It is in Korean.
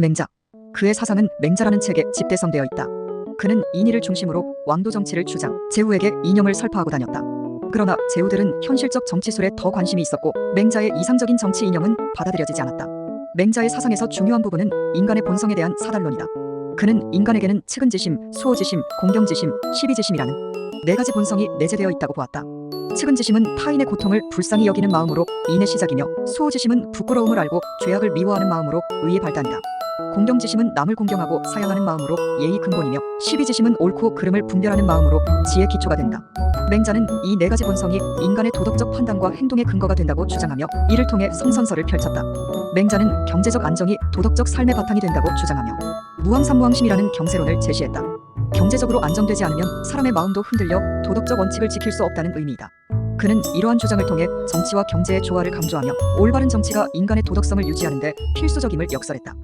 맹자. 그의 사상은 맹자라는 책에 집대성되어 있다. 그는 인의를 중심으로 왕도 정치를 주장, 제후에게 이념을 설파하고 다녔다. 그러나 제후들은 현실적 정치술에 더 관심이 있었고 맹자의 이상적인 정치 이념은 받아들여지지 않았다. 맹자의 사상에서 중요한 부분은 인간의 본성에 대한 사달론이다. 그는 인간에게는 측은지심, 수호지심, 공경지심, 시비지심이라는 네 가지 본성이 내재되어 있다고 보았다. 측은지심은 타인의 고통을 불쌍히 여기는 마음으로 인의 시작이며 수호지심은 부끄러움을 알고 죄악을 미워하는 마음으로 의의 발단이다. 공경지심은 남을 공경하고 사양하는 마음으로 예의 근본이며 시비지심은 옳고 그름을 분별하는 마음으로 지혜 기초가 된다. 맹자는 이 네 가지 본성이 인간의 도덕적 판단과 행동의 근거가 된다고 주장하며 이를 통해 성선설을 펼쳤다. 맹자는 경제적 안정이 도덕적 삶의 바탕이 된다고 주장하며 무왕삼무왕심이라는 경세론을 제시했다. 경제적으로 안정되지 않으면 사람의 마음도 흔들려 도덕적 원칙을 지킬 수 없다는 의미이다. 그는 이러한 주장을 통해 정치와 경제의 조화를 강조하며 올바른 정치가 인간의 도덕성을 유지하는 데 필수적임을 역설했다.